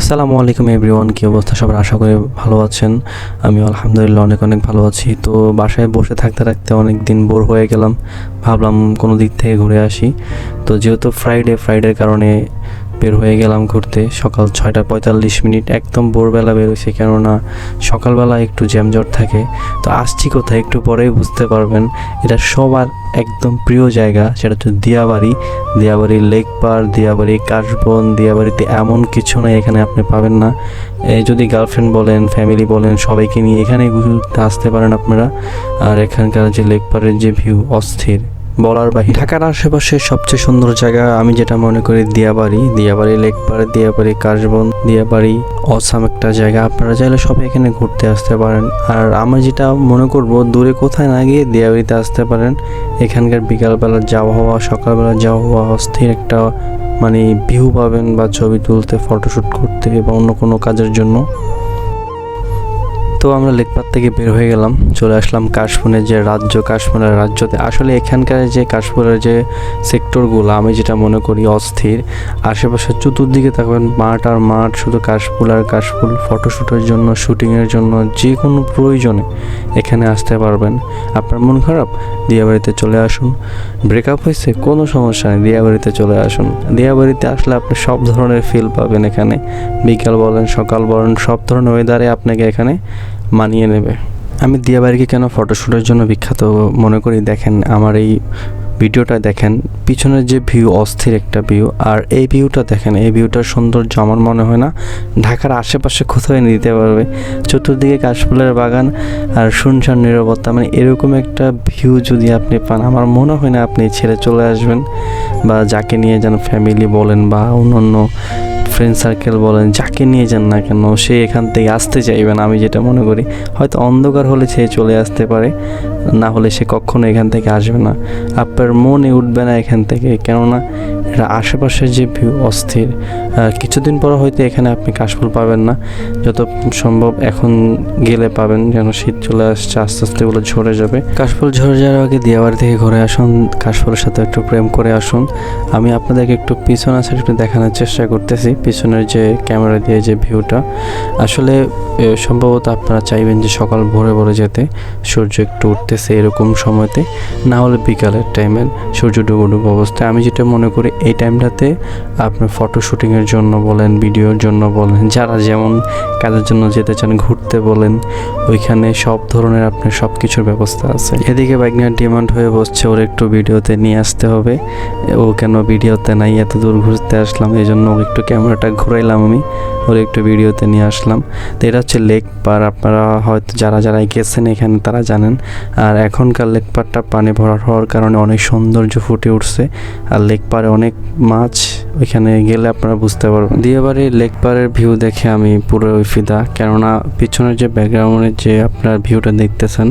আসসালামু আলাইকুম এভরিওয়ান, কী অবস্থা? সবার আশা করি ভালো আছেন। আমি আলহামদুলিল্লাহ অনেক অনেক ভালো আছি। তো বাসায় বসে থাকতে থাকতে অনেক দিন বোর হয়ে গেলাম। ভাবলাম কোনো দিক থেকে ঘুরে আসি। তো যেহেতু ফ্রাইডে ফ্রাইডের কারণে বের হয়ে গেলাম ঘুরতে। সকাল ছয়টা পঁয়তাল্লিশ মিনিট, একদম ভোরবেলা বেরোছি কেননা সকালবেলা একটু জ্যামজট থাকে। তো আসছি কোথায় একটু পরেই বুঝতে পারবেন, এটা সবার একদম প্রিয় জায়গা, সেটা হচ্ছে দিয়াবাড়ি। দিয়াবাড়ি লেক পার দিয়াবাড়ি কাশবন, দিয়াবাড়িতে এমন কিছু নাই এখানে আপনি পাবেন না। এই যদি গার্লফ্রেন্ড বলেন, ফ্যামিলি বলেন, সবাইকে নিয়ে এখানে ঘুরতে আসতে পারেন আপনারা। আর এখানকার যে লেক পারের যে ভিউ, অস্থির। বলার বাহিরে। ঢাকার আশেপাশে সবচেয়ে সুন্দর জায়গা আমি যেটা মনে করি দিয়াবাড়ি। দিয়াবাড়ি লেক পাড়, দিয়াবাড়ি কাশবন, দিয়াবাড়ি অসাম একটা জায়গা। আপনারা চাইলে সবাই এখানে ঘুরতে আসতে পারেন। আর আমি যেটা মনে করব, দূরে কোথায় না গিয়ে দিয়াবাড়িতে আসতে পারেন। এখানকার বিকালবেলার যাওয়া হওয়া সকালবেলা যাওয়া হওয়া অস্থির একটা মানে ভিউ পাবেন বা ছবি তুলতে ফটোশ্যুট করতে বা অন্য কোনো কাজের জন্য। তো আমরা লেকপাত থেকে বের হয়ে গেলাম, চলে আসলাম কাশফুনের যে রাজ্য, কাশফুনের রাজ্যতে। আসলে এখানকার যে কাশফুরের যে সেক্টরগুলো, আমি যেটা মনে করি অস্থির আশেপাশে চতুর্দিকে থাকবেন মাঠ আর মাঠ, শুধু কাশফুল আর কাশফুল ফটোশ্যুটের জন্য, শুটিংয়ের জন্য, যে কোনো প্রয়োজনে এখানে আসতে পারবেন। আপনার মন খারাপ? দিয়াবাড়িতে চলে আসুন। ব্রেকআপ হয়েছে? কোনো সমস্যা নেই, দিয়াবাড়িতে চলে আসুন। দিয়াবাড়িতে আসলে আপনি সব ধরনের ফিল পাবেন এখানে। বিকাল বলেন, সকাল বলেন, সব ধরনের ওয়েদারে আপনাকে এখানে মানিয়ে নেবে। আমি দিয়াবাড়িকে কেন ফটোশ্যুটের জন্য বিখ্যাত মনে করি? দেখেন, আমার এই ভিডিওটা দেখেন, পিছনের যে ভিউ অস্থির একটা ভিউ আর এই ভিউটা দেখেন, এই ভিউটার সৌন্দর্য আমার মনে হয় না ঢাকার আশেপাশে কোথাও এনে দিতে পারবে। চতুর্দিকে কাশফুলের বাগান আর শুনশান নিরবতা মানে এরকম একটা ভিউ যদি আপনি পান, আমার মনে হয় না আপনি ছেড়ে চলে আসবেন বা যাকে নিয়ে যান ফ্যামিলি বলেন বা অন্য অন্য ফ্রেন্ড সার্কেল বলেন, যাকে নিয়ে যান না কেন, সে এখান থেকে আসতে চাইবে না, আমি যেটা মনে করি। হয়তো অন্ধকার হলে সে চলে আসতে পারে, না হলে সে কখনো এখান থেকে আসবে না। আপনার মনে উঠবে না এখান থেকে, কেননা এটা আশেপাশের যে ভিউ অস্থির। কিছুদিন পর হয়তো এখানে আপনি কাশফুল পাবেন না। যত সম্ভব এখন গেলে পাবেন, যেন শীত চলে আসছে, আস্তে আস্তে এগুলো ঝরে যাবে। কাশফুল ঝরে যাওয়ার আগে দিয়াবাড়ি থেকে ঘুরে আসুন, কাশফুলের সাথে একটু প্রেম করে আসুন। আমি আপনাদেরকে একটু পিছন আছে একটু দেখানোর চেষ্টা করতেছি। পিছনের যে ক্যামেরা দিয়ে যে ভিউটা, আসলে সম্ভবত আপনারা চাইবেন যে সকাল ভোরে ভোরে যেতে, সূর্য একটু উঠতেছে এরকম সময়তে, না হলে বিকালের টাইমে সূর্য ডুবো ডুবো অবস্থায়। আমি যেটা মনে করি, এই টাইমটাতে আপনার ফটো শ্যুটিংয়ের জন্য বলেন ভিডিওর জন্য বলেন, যারা যেমন কাজের জন্য যেতে চান, ঘুরতে বলেন, ওইখানে সব ধরনের আপনার সব কিছুর ব্যবস্থা আছে। এদিকে বাইকনার ডিমান্ড হয়ে বসছে, ওর একটু ভিডিওতে নিয়ে আসতে হবে। ও কেন ভিডিওতে নাই, এত দূর ঘুরতে আসলাম এই জন্য ওর একটু ক্যামেরাটা ঘুরাইলাম আমি, ওর একটু ভিডিওতে নিয়ে আসলাম। তো এটা হচ্ছে লেক পার, আপনারা হয়তো যারা যারা গেছেন এখানে তারা জানেন। আর এখনকার লেক পারটা পানি ভরা হওয়ার কারণে অনেক সৌন্দর্য ফুটে উঠছে, আর লেক পারে অনেক মাছ ওইখানে গেলে আপনারা বুঝতে পারবেন। দিয়েবারে লেক পারের ভিউ দেখে আমি পুরো ফিদা। কেননা পিছনের যে ব্যাকগ্রাউন্ডের যে আপনার ভিউটা দেখতেছেন,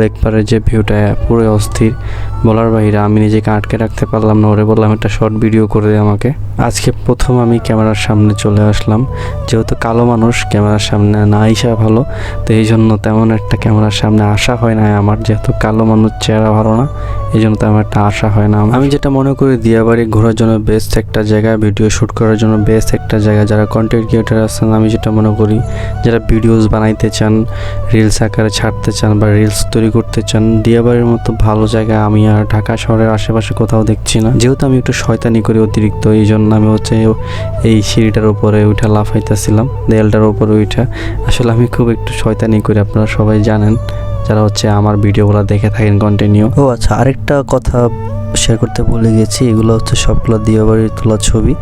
লেক পারের যে ভিউটা পুরো অস্থির। বলার বাইরে আমি নিজেকে আটকে রাখতে পারলাম না, ওরে বললাম একটা শর্ট ভিডিও করে দে আমাকে। আজকে প্রথম আমি ক্যামেরার সামনে চলে আসলাম। যেহেতু কালো মানুষ, ক্যামেরার সামনে না আইসা ভালো, তো এই জন্য তেমন একটা ক্যামেরার সামনে আসা হয় না আমার, যেহেতু কালো মানুষ চেহারা ভালো না। এই জন্য তেমন একটা আশা হয় না আমি যেটা মনে করি, দিয়াবাড়ি ঘোরার জন্য বেস্ট একটা জায়গা ভিডিও শ্যুট করার জন্য বেস্ট একটা জায়গা। যারা কন্টেন্ট ক্রিয়েটার আছেন, আমি যেটা মনে করি, যারা ভিডিওস বানাইতে চান রিলস আকারে ছাড়তে চান বা রিলস তৈরি করতে চান, দিয়াবাড়ির মতো ভালো জায়গা আমি আর ঢাকা শহরের আশেপাশে কোথাও দেখছি না। যেহেতু আমি একটু শয়তানি করি অতিরিক্ত এই জন্য আমি হচ্ছে এই সিঁড়িটার উপরে উঠা লাফাইতেছিলাম, দেয়ালটার উপরে উঠা। আসলে আমি খুব একটু শয়তানি করি, আপনারা সবাই জানেন। যারা হচ্ছে আমার ভিডিওগুলো দেখে থাকেন কন্টিনিউ ও আচ্ছা আরেকটা কথা শেয়ার করতে ভুলে গেছি, এগুলো হচ্ছে সবগুলো দিয়াবাড়ির তোলা ছবি।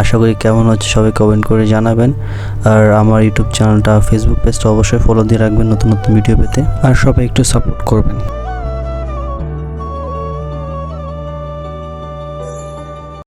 আশা করি কেমন হচ্ছে সবাই কমেন্ট করে জানাবেন। আর আমার ইউটিউব চ্যানেলটা ফেসবুক পেজটা অবশ্যই ফলো দিয়ে রাখবেন নতুন নতুন ভিডিও পেতে। আর সবাই একটু সাপোর্ট করবেন।